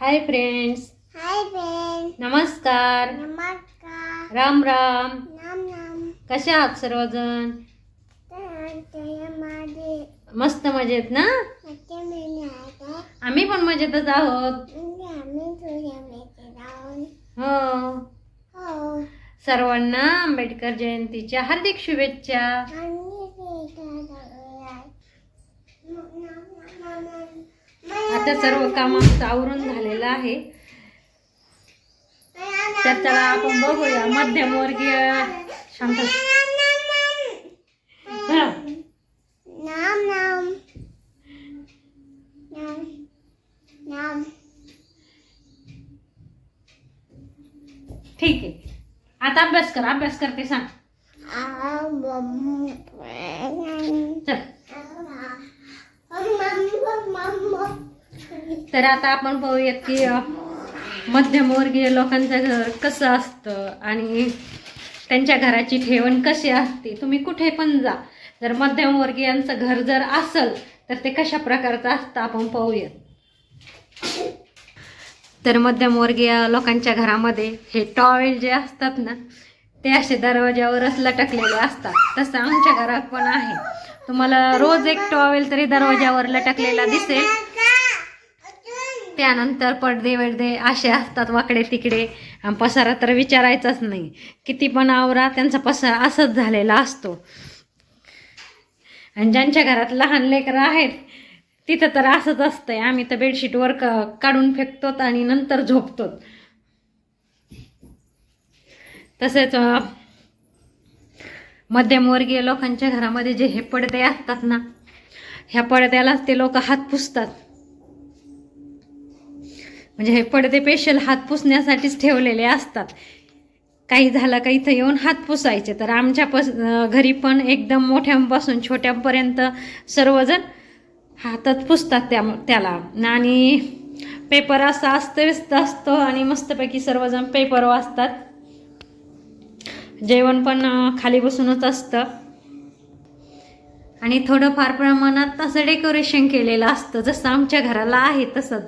Hi friends. Hi friend. नमस्कार. नमस्कार. राम राम. नाम नाम. कसे आहात सर्वजण? मस्त मजेत ना? आम्ही पण मजेतच आहोत. म्हणजे हो. हो. सर्वांना आंबेडकर जयंतीच्या हार्दिक शुभेच्छा. आता सर्व काम आमचं आवरून झालेलं आहे. तर चला आपण बघूया मध्यमवर्गीय शांत. ठीक आहे. आता अभ्यास कर अभ्यास करते सांग. चल. तर आता आपण पाहूयात की मध्यमवर्गीय लोकांचं घर कसं असतं आणि त्यांच्या घराची ठेवण कशी असते? तुम्ही कुठे पण जा. जर मध्यमवर्गीयांचं घर जर असेल तर ते कशा प्रकारचं असतं आपण पाहूयात. तर मध्यमवर्गीय लोकांच्या घरामध्ये हे टॉवेल जे असतात ना ते असे दरवाज्यावरच लटकलेले असतात. तसं आमच्या घरात पण आहे. तुम्हाला रोज एक टॉवेल तरी दरवाज्यावर लटकलेला दिसेल. त्यानंतर पडदे वडदे असे असतात वाकडे तिकडे. आणि पसारा तर विचारायचाच नाही. किती पण आवरा त्यांचा पसारा असंच झालेला असतो. आणि ज्यांच्या घरात लहान लेकरं आहेत तिथं तर असंच असतंय. आम्ही तर बेडशीटवर क काढून फेकतो आणि नंतर झोपतो तसेच मध्यमवर्गीय लोकांच्या घरामध्ये जे हे पडदे असतात ना ह्या पडद्यालाच ते लोक हात पुसतात. म्हणजे हे पडदे स्पेशल हात पुसण्यासाठीच ठेवलेले असतात. काही झालं का इथं येऊन हात पुसायचे. तर आमच्या पस घरी पण एकदम मोठ्यांपासून छोट्यांपर्यंत सर्वजण हातात पुसतात त्या त्याला. आणि पेपर असा अस्तव्यस्त असतो आणि मस्तपैकी सर्वजण पेपर वाचतात. जेवण पण खाली बसूनच असतं. आणि थोडंफार प्रमाणात असं डेकोरेशन केलेलं असतं. जसं आमच्या घराला आहे तसंच.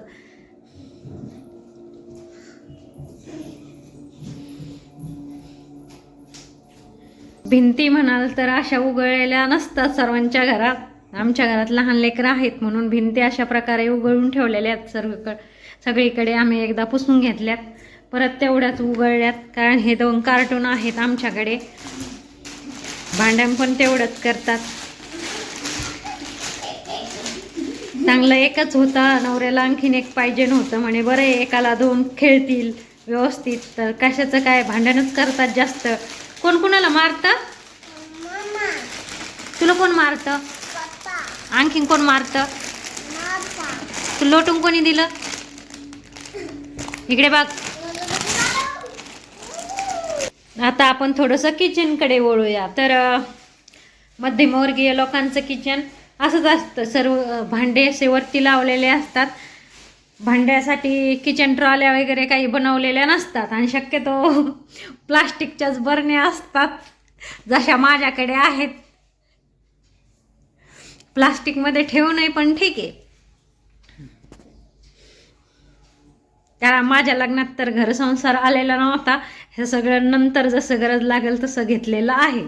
भिंती म्हणाल तर अशा उघडलेल्या नसतात सर्वांच्या घरात. आमच्या घरात लहान लेकरं आहेत म्हणून भिंती अशा प्रकारे उघडून ठेवलेल्या आहेत. सर्वकडे सगळीकडे आम्ही एकदा पुसून घेतल्यात. परत तेवढ्याच उघडल्यात कारण हे दोन कार्टून आहेत आमच्याकडे. भांड्यां पण तेवढंच करतात. चांगलं एकच होता. नवऱ्याला आणखीन एक पाहिजे नव्हतं. म्हणे बरं एकाला दोन खेळतील व्यवस्थित. तर कशाचं काय? भांडणच करतात जास्त. कोण कुणाला मारतं? मामा. तुला कोण मारतं? आणखीन कोण मारतं? तू लोटून कोणी दिलं? इकडे बघ. आता आपण थोडंसं किचनकडे वळूया. तर मध्यमवर्गीय लोकांचं किचन असंच असतं. सर्व भांडे असे वरती लावलेले असतात. भांड्यासाठी किचन ट्रॉल्या वगैरे काही बनवलेल्या नसतात आणि शक्यतो प्लास्टिकच्याच बरण्या असतात जशा माझ्याकडे आहेत. प्लास्टिकमध्ये ठेवू नये पण ठीक आहे. कारण माझ्या लग्नात तर घरसंसार आलेला नव्हता. हे सगळं नंतर जसं गरज लागेल तसं घेतलेलं आहे.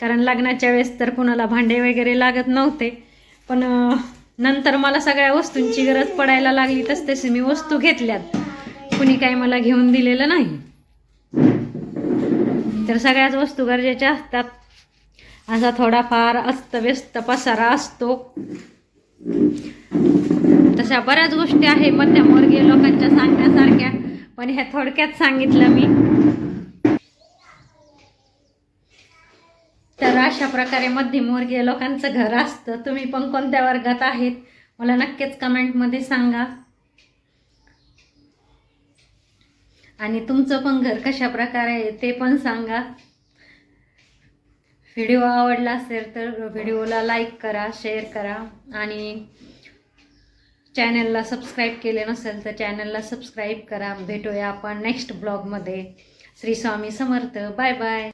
कारण लग्नाच्या वेळेस तर कुणाला भांडे वगैरे लागत नव्हते. पण नंतर मला सगळ्या वस्तूंची गरज पडायला लागली तस तसे मी वस्तू घेतल्यात. कुणी काही मला घेऊन दिलेलं नाही. तर सगळ्याच वस्तू गरजेच्या असतात. असा थोडाफार अस्तव्यस्त पसारा असतो. तशा बऱ्याच गोष्टी आहे मध्यमवर्गीय लोकांच्या सांगण्यासारख्या. पण ह्या थोडक्यात सांगितलं मी. तर अशा प्रकारे मध्यमवर्गीय लोकांचं घर असतं. तुम्ही पण कोणत्या वर्गात आहेत? मला नक्कीच कमेंटमध्ये सांगा. आणि तुमचं पण घर कशा प्रकारे आहे ते पण सांगा. व्हिडिओ आवडला असेल तर व्हिडिओला लाईक करा शेअर करा. आणि चॅनलला सबस्क्राईब केले नसेल तर चॅनलला सबस्क्राईब करा. भेटूया आपण नेक्स्ट ब्लॉगमध्ये. श्री स्वामी समर्थ. Bye bye.